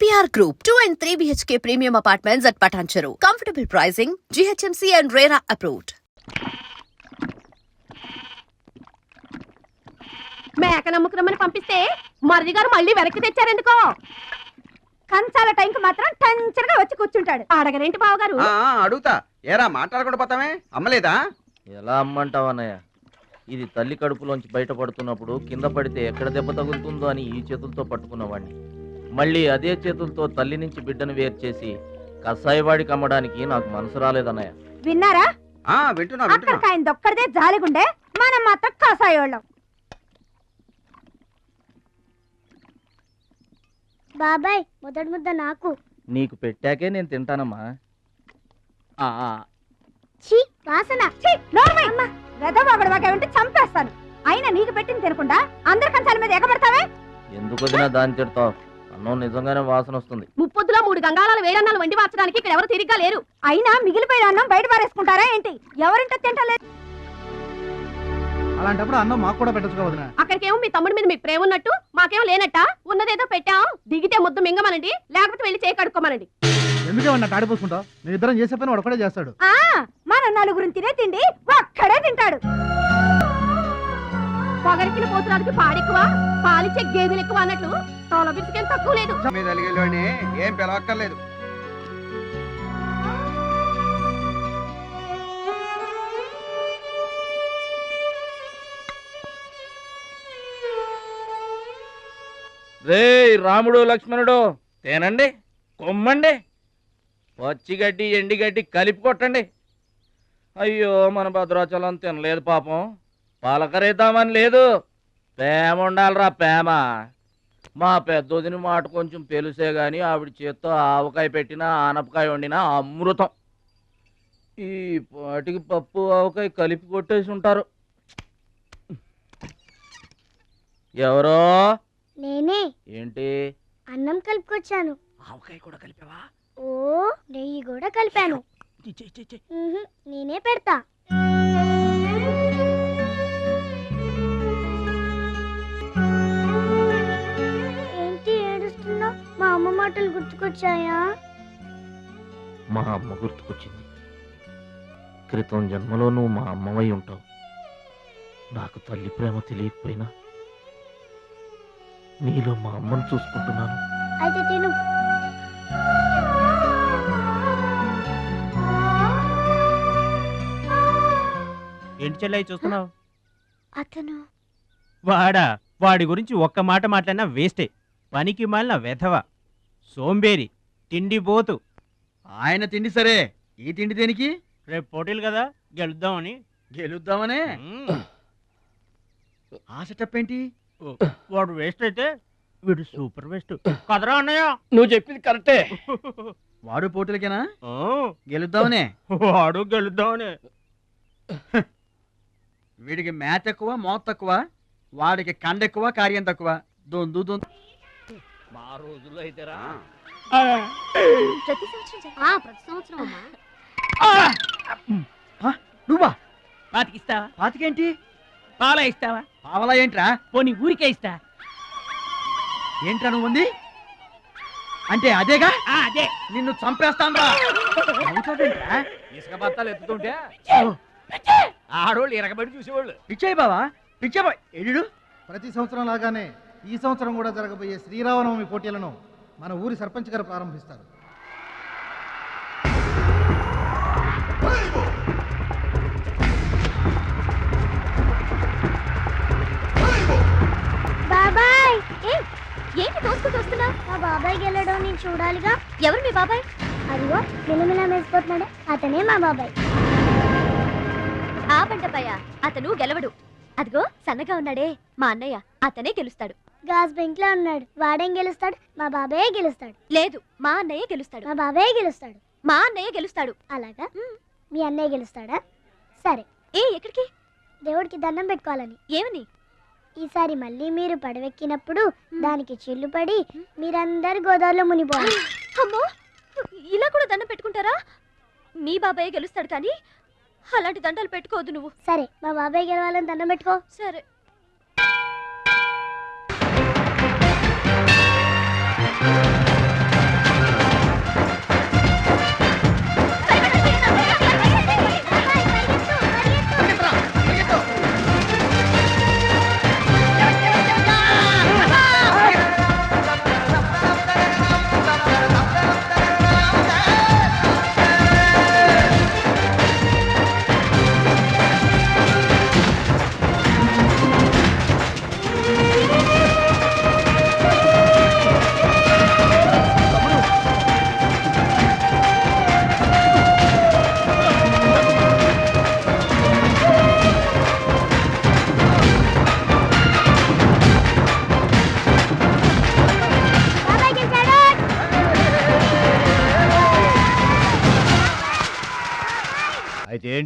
APR Group, 2 and 3 BHK premium apartments at Patancheru. Comfortable pricing, GHMC and RERA approved. మేక నమ్ముకురమ్మని పంపిస్తే మరిది గారు మళ్ళీ వెనక్కి తెచ్చారెందుకో? కంచాల టైంకి మాత్రం టంచరగా వచ్చి కూర్చుంటాడు. అడగరేంటి బావగారు? ఆ, ఆ, అడుగుతా. ఏరా మాట్లాడకుండా పోతామే? అమ్మలేదా? ఎలా అమ్మంటావు అన్నయ్య? ఇది తల్లి కడుపులోంచి బయటపడుతున్నప్పుడు కింద పడితే ఎక్కడ దెబ్బ తగులుతుందో అని ఈ చేతులతో పట్టుకున్నవాడిని మళ్ళీ అదే చేతులతో తల్లి నుంచి బిడ్డను వేరు చేసి కసాయివాడికి అమ్మడానికి నాకు మనసు రాలేదన్నయ్య. విన్నారా? ఆ వింటున్నా వింటున్నా. అక్కడికి ఆయన దొక్కడిదే జాలిగుండే మనం మాత్రం కాసాయోళ్ళం బాబాయ్ మొదటి ముద్ద నాకు. నీకు పెట్టాకే నేను తింటానమ్మా. ఆ, ఆ, ఛీ వాసన. ఛీ, నోర్మై! వెధవబడి వాకే ఉంటే చంపేస్తాను. అయినా నీకు పెట్టింది తినకుండా అందరి కంచాల మీద ఎగబడతావే? ఎందుకు వదినా దాన్ని తిడతావు? అన్నం నిజంగానే వాసన వస్తుంది. ముప్పొద్దులో మూడు గంగాళాలు వేడన్నాలు వండి మార్చడానికి ఇక్కడ ఎవరు తిరిగ్గా లేరు. అయినా మిగిలిపోయిన అన్నం బయట పారేసుకుంటారా ఏంటి? ఎవరింట తింటలేదు. అలాంటప్పుడు అన్నం మాకు కూడా పెట్టచ్చు వదిన. అక్కడికేమో మీ తమ్ముడి మీద మీకు ప్రేమ ఉన్నట్టు మాకేమో లేనట్ట? ఉన్నదేదో పెట్టాం దిగితే ముద్దు మింగమనండి లేకపోతే వెళ్ళి చేయి కడుక్కోమనండి. ఎందుకే వాడిని తాడిపోసుకుంటావు నేను ఇద్దరం చేసే పని వాడు ఒకడే చేస్తాడు. ఆ మన నలుగురిని తినే తిండి ఒక్కడే తింటాడు. పొగరికిన పోతురాదికి పాడెక్కువ పాలిచ్చే గేదెలు ఎక్కువ అన్నట్లు తక్కువ లేదు. మీద అలిగేలోని ఏం పిలవక్కర్లేదు. రే రాముడు లక్ష్మణుడు తేనండి కొమ్మండి. పచ్చిగడ్డి ఎండిగడ్డి కలిపి కొట్టండి. అయ్యో మన భద్రాచలం తినలేదు పాపం. పలకరేద్దామని లేదు. ప్రేమ ఉండాలిరా ప్రేమ. మా పెద్దోదిన మాట కొంచెం పెలుసే గాని ఆవిడ చేత్తో ఆవకాయ పెట్టినా ఆనపకాయ వండినా అమృతం. ఈ పాటికి పప్పు ఆవకాయ కలిపి కొట్టేసి ఉంటారు. ఎవరో? నేనే. ఏంటి? అన్నం కలుపుకొచ్చాను. ఆవకాయ కూడా కలిపావా? ఓ నెయ్యి కూడా కలిపాను. నేనే పెడతా. గుర్తుకొచ్చాయా? మా అమ్మ గుర్తుకొచ్చింది. క్రితం జన్మలో నువ్వు మా అమ్మవై ఉంటావు. నాకు తల్లి ప్రేమ తెలియకపోయినా నీలో మా అమ్మను చూసుకుంటున్నాను. అయితే తిను. ఏంటి చెల్లయ్య చూస్తున్నావు? అతను వాడా వాడి గురించి ఒక్క మాట మాట్లాడినా వేస్టే. పనికి మాలిన వెధవ. సోంబేరి తిండి పోతు. ఆయన తిండి సరే. ఈ తిండి దేనికి? రేపు పోటీలు కదా గెలుద్దామని. గెలుద్దామనే. ఆ సెటప్ ఏంటి ఓ, వాడు వేస్ట్ అయితే వీడు సూపర్ వేస్ట్. కదరా అన్నయ్య? నువ్వు చెప్పింది కరెక్టే. వాడు పోటీలకేనా? ఓ, గెలుద్దామనే? వాడు గెలుద్దామని. వీడికి మ్యాథ్ ఎక్కువ మోత్ తక్కువ. వాడికి కండ ఎక్కువ కార్యం తక్కువ. దొందు దొందు. మా రోజుల్లో అయితేరా ఆ, ప్రతి సంవత్సరం ఆ ప్రతి సంవత్సరం అమ్మా. నువ్వా? పాతికిస్తావా పాతికేంటి? పాల ఇస్తావా? పావలా ఏంట్రా? పోనీ ఊరికే ఇస్తా. ఏంట్రా నువ్వు ఉంది? అంటే అదేగా? ఆ, అదే. నిన్ను చంపేస్తాను రా ఇసుక బత్తాలు ఎత్తుతుంటే ఆడోళ్ళు ఇరగబడి చూసేవాళ్ళు. పిచ్చాయి బావా? పిచ్చాయి ఎడు ప్రతి సంవత్సరం లాగానే ఈ సంవత్సరం కూడా జరగబోయే శ్రీరామనవమి పోటీలను మన ఊరి సర్పంచ్ గారు ప్రారంభిస్తారు. బాబాయ్! ఏ ఏంటి దోసుకుంటూ వస్తున్నావు మా బాబాయ్ గెలడం నేను చూడాలిగా. ఎవరు మీ బాబాయ్? అదిగో మిలమిలా మెసిపోతున్నాడు అతనే మా బాబాయ్. ఆ బండపయ్య అతను గెలవడు. అదిగో సన్నగా ఉన్నాడే మా అన్నయ్య అతనే గెలుస్తాడు. గాజ్ బెంక్లో ఉన్నాడు వాడేం గెలుస్తాడు? మా బాబాయ్ గెలుస్తాడు. లేదు మా అన్నయ్య గెలుస్తాడు. మా బాబాయ్ గెలుస్తాడు. మా అన్నయ్య గెలుస్తాడు. అలాగా? మీ అన్నయ్య గెలుస్తాడా? సరే. ఏ ఎక్కడికి? దేవుడికి దండం పెట్టుకోవాలని. ఏమని? ఈసారి మళ్ళీ మీరు పడవెక్కినప్పుడు దానికి చిల్లు పడి మీరందరు గోదావరిలో మునిపోవాలి అమ్మో! ఇలా కూడా దండం పెట్టుకుంటారా? మీ బాబాయ్ గెలుస్తాడు కానీ అలాంటి దండాలు పెట్టుకోవద్దు నువ్వు. సరే మా బాబాయ్ గెలవాలని దండం పెట్టుకో. సరే.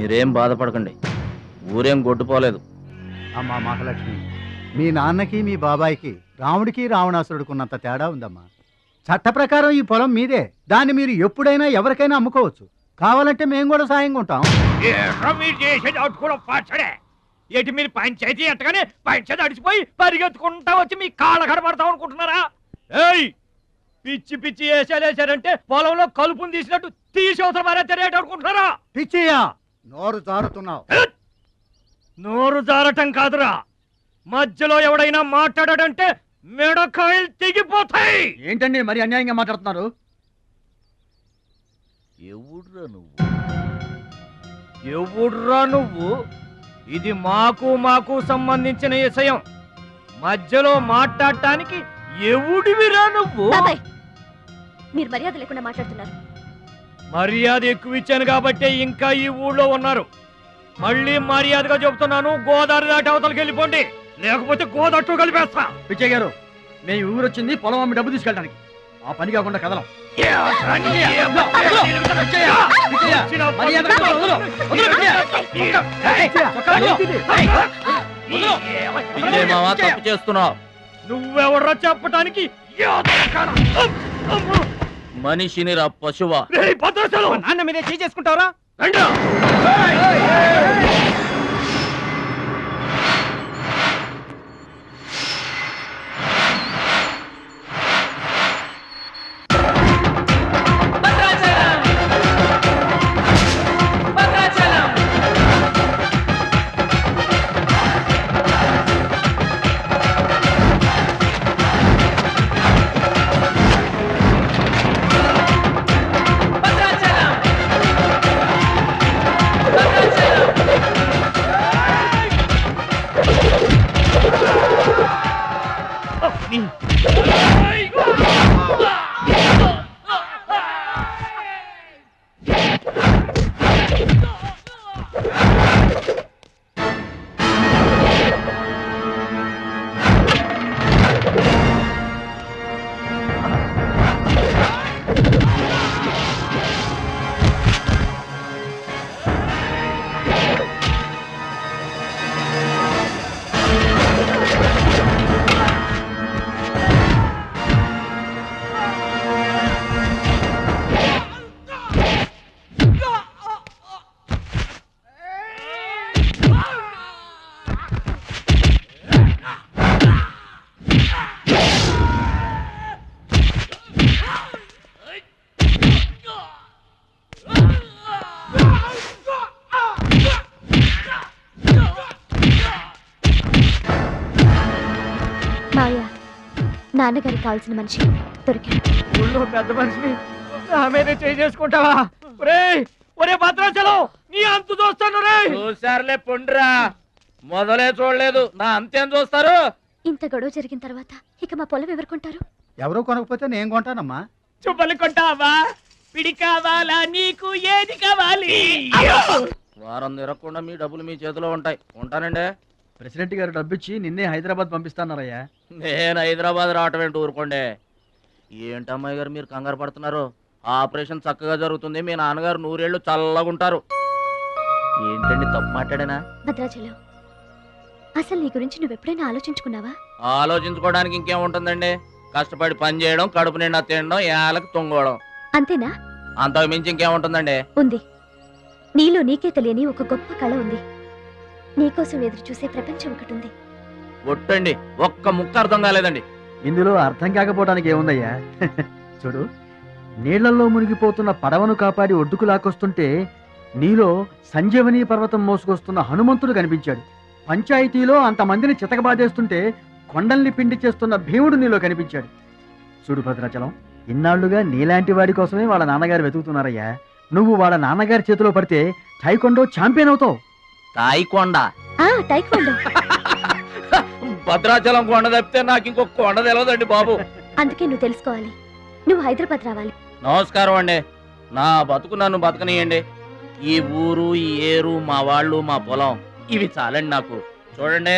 మీరేం బాధపడకండి. ఊరేం గొడ్డుపోలేదు. అమ్మా మహాలక్ష్మి. మీ నాన్నకి మీ బాబాయికి రాముడికి రావణాసురుడికి ఉన్నంత తేడా ఉందమ్మా. చట్ట ప్రకారం ఈ పొలం మీదే. దాన్ని మీరు ఎప్పుడైనా ఎవరికైనా అమ్ముకోవచ్చు. కావాలంటే మేము కూడా సాయంగా ఉంటాం. ఏంటి మీరు పంచాయతీ ఎట్టగానే పంచాయతీ అడిచిపోయి పరిగెత్తుకుంటా వచ్చి మీ కాళ్ళ కడబడతాం అనుకుంటున్నారా? ఏయ్! పిచ్చి పిచ్చి వేసాలు వేసారంటే పొలంలో కలుపుని తీసినట్టు తీసి అవసరం అనుకుంటున్నారా? పిచ్చియా నోరు జారుతున్నావు. నోరు జారటం కాదురా. మధ్యలో ఎవడైనా మాట్లాడాడంటే మెడకాయలు తెగిపోతాయి. ఏంటండి మరి అన్యాయంగా మాట్లాడుతున్నారు? ఎవడ్రా నువ్వు? ఎవడ్రా నువ్వు? ఇది మాకు మాకు సంబంధించిన విషయం. మధ్యలో మాట్లాడటానికి ఎవడివిరా నువ్వు? మీరు మర్యాద లేకుండా మాట్లాడుతున్నారు. మర్యాద ఎక్కువ ఇచ్చాను కాబట్టే ఇంకా ఈ ఊళ్ళో ఉన్నారు. మళ్ళీ మర్యాదగా చెబుతున్నాను గోదావరి దాటి అవతలకి వెళ్ళిపోండి. లేకపోతే గోదట్టు కలిపేస్తా. పిచ్చయ్య గారు మేము ఊరు వచ్చింది పొలం అమ్మి డబ్బు తీసుకెళ్ళడానికి. ఆ పని కాకుండా కదలం. తప్పు చేస్తున్నావు. నువ్వెవర్రా చెప్పటానికి? మనిషిని రా పశువా. నాన్న మీదే చేసుకుంటావరా? నాన్నగారికి కావాల్సిన మనిషి దొరికాడు. ఊళ్ళో పెద్ద మనిషిని నా మీద చేసుకుంటావా? ఒరే ఒరే భద్రాచలం నీ అంతు చూస్తాను రే. చూసారులే పొండ్రా. మొదలే చూడలేదు. నా అంతేం చూస్తారు? ఇంత గొడవ జరిగిన తర్వాత ఇక మా పొలం ఎవరు కొంటారు ఎవరో కొనకపోతే నేను కొంటానమ్మా. చుబ్బలు కొంటావా? పిడి కావాలా నీకు ఏది కావాలి? వారం తిరగకుండా మీ డబ్బులు మీ చేతిలో ఉంటాయి. ఉంటానండి. ప్రెసిడెంట్ గారు డబ్బిచ్చి నిన్నే హైదరాబాద్ పంపిస్తాన్నారయ్యా. నేను హైదరాబాద్ రావటం ఏంటి ఊరుకోండి? ఏంటి అమ్మాయి గారు మీరు కంగారు పడుతున్నారు? ఆపరేషన్ చక్కగా జరుగుతుంది. మీ నాన్నగారు నూరేళ్ళు చల్లగుంటారు. ఏంటండి తప్పు మాట్లాడానా? భద్రాచలం అసలు నీ గురించి నువ్వెప్పుడైనా ఆలోచించుకున్నావా? ఆలోచించుకోవడానికి ఇంకేముంటుందండి కష్టపడి పని చేయడం కడుపు నిండా తినడం ఏళ్ళకి తొంగోవడం. అంతేనా? అంతకు మించి ఇంకేముంటుందండి ఉంది. నీలో నీకే తెలియని ఒక గొప్ప కళ ఉంది. నీకోసం ఎదురు చూసే ప్రపంచం ఒకటి ఉంది. ఒట్టండి ఒక్క ముక్క అర్థం కాలేదండి. ఇందులో అర్థం కాకపోవడానికి ఏముందయ్యా? చూడు నీళ్ళలో మునిగిపోతున్న పడవను కాపాడి ఒడ్డుకు లాక్కొస్తుంటే నీలో సంజీవని పర్వతం మోసుకొస్తున్న హనుమంతుడు కనిపించాడు. పంచాయతీలో అంతమందిని చితకబాదేస్తుంటే కొండల్ని పిండి చేస్తున్న భీముడు నీలో కనిపించాడు. చూడు భద్రాచలం ఇన్నాళ్ళుగా నీలాంటి వాడి కోసమే వాళ్ళ నాన్నగారు వెతుకుతున్నారయ్యా. నువ్వు వాళ్ళ నాన్నగారి చేతిలో పడితే టైకొండో ఛాంపియన్ అవుతావు. తాయికొండ. ఆ టైక్వాండో భద్రాచలం కొండ తప్పితే నాకు ఇంకొక కొండ తెలియదండి బాబు. అందుకే నువ్వు తెలుసుకోవాలి. నువ్వు హైదరాబాద్ రావాలి. నమస్కారం అండి. నా బతుకు నన్ను బతకనియండి. ఈ ఊరు ఈ ఏరు మా వాళ్ళు మా పొలం ఇవి చాలండి నాకు. చూడండి.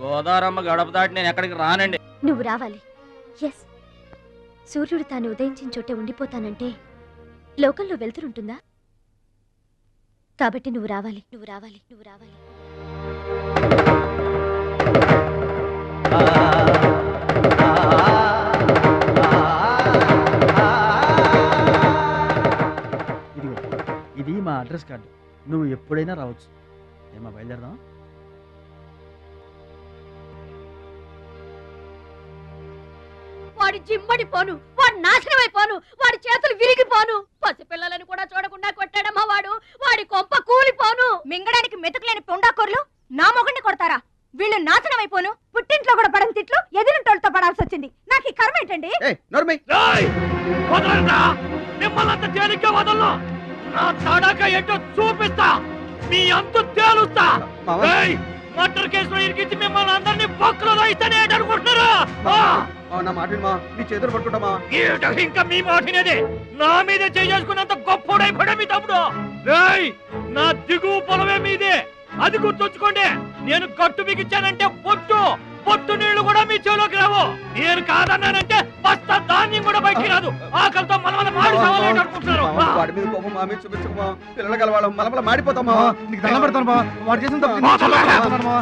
గోదావరమ్మ గడప దాటి నేను ఎక్కడికి రానండి. నువ్వు రావాలి. ఎస్ సూర్యుడు తాను ఉదయించిన చోటే ఉండిపోతానంటే లోకంలో వెళ్తురుంటుందా కాబట్టి నువ్వు రావాలి. నువ్వు రావాలి. నువ్వు రావాలి. ఇదిగో ఇది మా అడ్రస్ కార్డు. నువ్వు ఎప్పుడైనా రావచ్చు. ఏమా బయలుదేరదాం వాడి జిమ్మడి పోను. వాడు నాశనం అయిపోను వాడి చేతులు విరిగిపోను. పసిపిల్లలను కూడా చూడకుండా కొట్టాడమ్మా వాడు. వాడి కొంప కూలిపోను. మింగడానికి మెతుకులేని పొండాకోర్లు నా మొగుడిని కొడతారా? వీళ్ళు నాశనం అయిపోను పుట్టింట్లో కూడా పడని తిట్లు ఎదిరింటోళ్ళతో పడాల్సి వచ్చింది. నాకు ఈ కర్మ ఏంటండి? తేలిగ్గా వదలను. నా తడాక ఏంటో చూపిస్తా. మీ అంతు తేలుస్తా! మర్డర్ కేసులో ఇరికించి మిమ్మల్ని అందరినీ పక్కలో ఇస్తేనే అనుకుంటున్నారా? నా మాట విను మావ. నీ చేతులు పట్టుకుంటామా ఇంకా మీ మాటినదే నా మీద చేసుకున్నంత గొప్పోడైపోయా మీ తమ్ముడు. రేయ్ నా దిగువ పొలమే మీదే. అది గుర్తుంచుకోండి నేను కట్టు బిగించానంటే పొట్టు పొట్టు నీళ్ళు కూడా మీ చెవులోకి రావు. నేను కాదన్నానంటే బస్తా ధాన్యం కూడా బయటికి రాదు. ఆకలితో మన మన మాడి అనుకుంటున్నారు వాడి మీద కోపం మా మీద చూపించకు మావ. పిల్లలు గలవాళ్ళం మలమల మాడిపోతాం మావ. నీకు దండం పెడతాను బా. వాడు చేసిన తప్పు మా.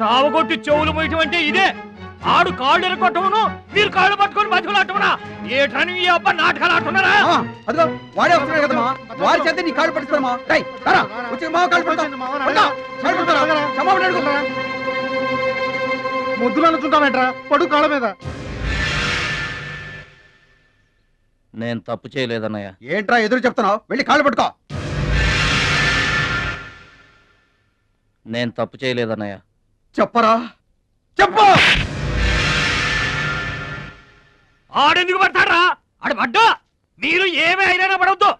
సావగొట్టి చెవులు మొయ్యటం ఇదే. ఆడు కాళ్ళు ఎరగొట్టమును మీరు కాళ్ళు పట్టుకొని బతుకులాటమునా ఏటని ఈ అబ్బ నాటకాలు ఆడుతున్నారా అదిగో వాడే వస్తున్నాడు కదా మావ. వాడి చేత నీ కాళ్ళు మా రా వచ్చి మావ కాళ్ళు పడతాం ముద్దులు అనుకుంటామేట్రా పడు కాళ్ళ మీద. నేను తప్పు చేయలేదన్నయ్య. ఏంట్రా ఎదురు చెప్తున్నావు? వెళ్ళి కాళ్ళు పట్టుకో. నేను తప్పు చేయలేదన్నయ్య. చెప్పరా? చెప్పు! ఆడెందుకు పడతారా ఆడు పడ్డా? మీరు ఏమీ అయినా పడవద్దు.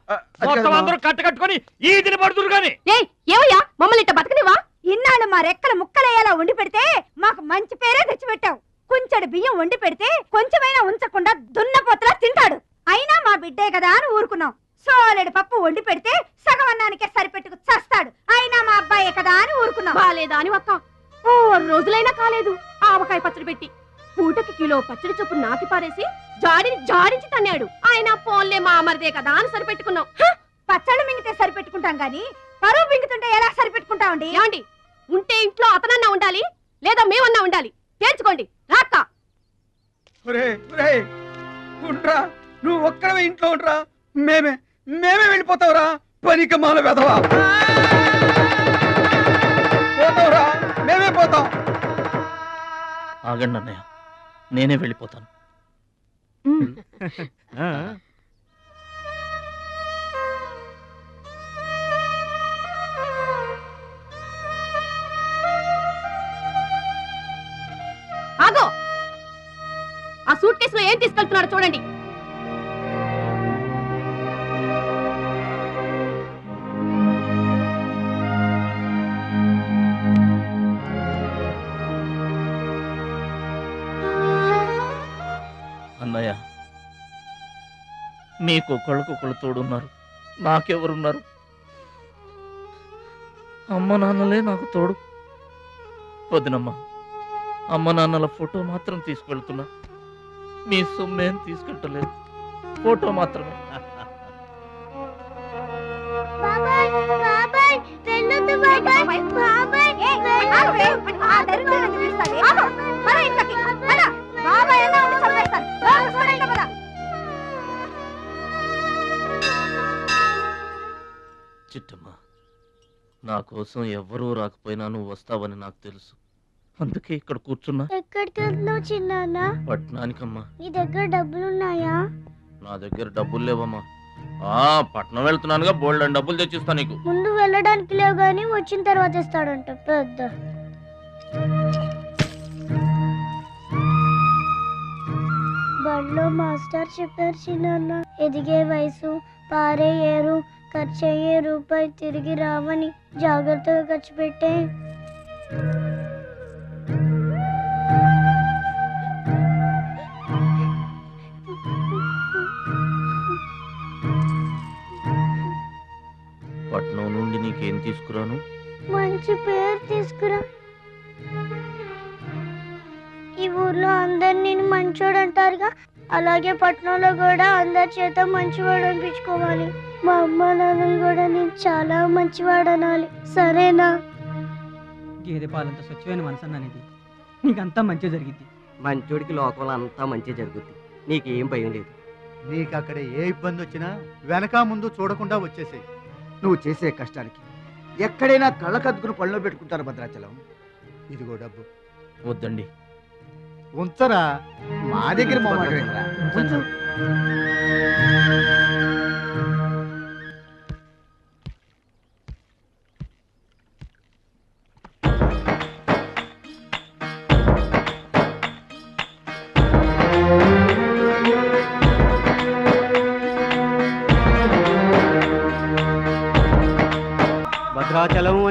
మొత్తం. అందరూ కట్ట కట్టుకొని ఈ దిన పడుతురు గాని ఏయ్ ఏమయ్యా మమ్మల్ని ఇట్ట బతకనివా ఇన్నాళ్ళు మా రెక్కల ముక్కలయ్యేలా వండి పెడితే మాకు మంచి పేరే తెచ్చిపెట్టావు కొంచెడు బియ్యం వండి పెడితే కొంచెమైనా ఉంచకుండా దున్నపోతలా తింటాడు. అయినా మా బిడ్డే కదా అని ఊరుకున్నాం. సోలెడు పప్పు వండి పెడితే సగం అన్నానికే సరిపెట్టుకు చస్తాడు. అయినా మా అబ్బాయే కదా అని ఊరుకున్నాం. బాలేదా అని ఒక్క ఓ రోజులైనా కాలేదు. ఆవకాయ పచ్చడి పెట్టి పూటకి కిలో పచ్చడి చొప్పు నాకి పారేసి జాడిని జాడించి తన్నాడు. ఆయన పోన్లే మా అమరిదే కదా అని సరిపెట్టుకున్నాం. పచ్చళ్ళు మింగితే సరిపెట్టుకుంటాం గాని పరువు మింగుతుంటే ఎలా సరిపెట్టుకుంటామండి ఏమండి? ఉంటే ఇంట్లో అతనన్నా ఉండాలి లేదా మేమన్నా ఉండాలి. తేల్చుకోండి. రాక్క ఒరే ఒరే ఉండ్రా. నువ్వు ఒక్కడవే ఇంట్లో ఉండ్రా. మేమే మేమే వెళ్ళిపోతావురా. పనికి మాల వెధవా. పోతావురా. మేమే పోతాం. ఆగండి అన్నయ్య. నేనే వెళ్ళిపోతాను. సూట్ కేసులో ఏం తీసుకెళ్తున్నారో చూడండి. అన్నయ్య మీకు ఒకళ్ళకొకళ్ళు తోడున్నారు. నాకెవరున్నారు? అమ్మ నాన్నలే నాకు తోడు. వదినమ్మా అమ్మ నాన్నల ఫోటో మాత్రం తీసుకెళ్తున్నా. మీ సొమ్మేం తీసుకెళ్ళలేదు ఫోటో మాత్రమే. చిట్టమ్మ నా కోసం ఎవ్వరూ రాకపోయినా నువ్వు వస్తావని నాకు తెలుసు. అందుకే ఇక్కడ కూర్చున్నా. ఎక్కడికి వెళ్తున్నావు చిన్నాన్న? పట్నానికమ్మా. నీ దగ్గర డబ్బులున్నాయా? నా దగ్గర డబ్బులు లేవమ్మా. ఆ పట్నం వెళ్తున్నానుగా బోల్డ్ అని డబ్బులు తెచ్చిస్తా నీకు. ముందు వెళ్ళడానికి లేవు కానీ వచ్చిన తర్వాత ఇస్తాడంట పెద్ద. బడిలో మాస్టర్ చెప్పారు చిన్నాన్న ఎదిగే వయసు పారే ఏరు ఖర్చు అయ్యే రూపాయి తిరిగి రావని జాగ్రత్తగా ఖర్చు పెట్టే. నీకేం తీసుకురాను? మంచి పేరు తీసుకురా. ఈ ఊర్లో అందరు నేను మంచోడు అంటారుగా అలాగే పట్టణంలో కూడా అందరి చేత మంచివాడు అనిపించుకోవాలి. మా అమ్మ నాన్నలు కూడా నేను చాలా మంచివాడు అనాలి సరేనా? గేదె పాలంత స్వచ్ఛమైన మనసు అన్నది నీకంతా మంచి జరిగింది మంచోడికి లోకంలో అంతా మంచి జరుగుద్ది. నీకేం భయం లేదు. నీకు అక్కడ ఏ ఇబ్బంది వచ్చినా వెనక ముందు చూడకుండా వచ్చేసేయ్. నువ్వు చేసే కష్టానికి ఎక్కడైనా కళ్ళకద్దుకుని పనిలో పెట్టుకుంటారు భద్రాచలం. ఇదిగో డబ్బు. వద్దండి. ఉంచరా? మా దగ్గర మొహమాట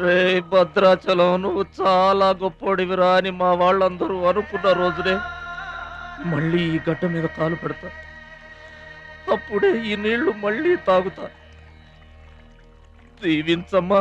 రే భద్రాచలం నువ్వు చాలా గొప్పోడివిరా అని మా వాళ్ళందరూ అనుకున్న రోజునే మళ్ళీ ఈ గడ్డ మీద కాలు పెడతా. అప్పుడే ఈ నీళ్ళు మళ్ళీ తాగుతా. దీవించమ్మా.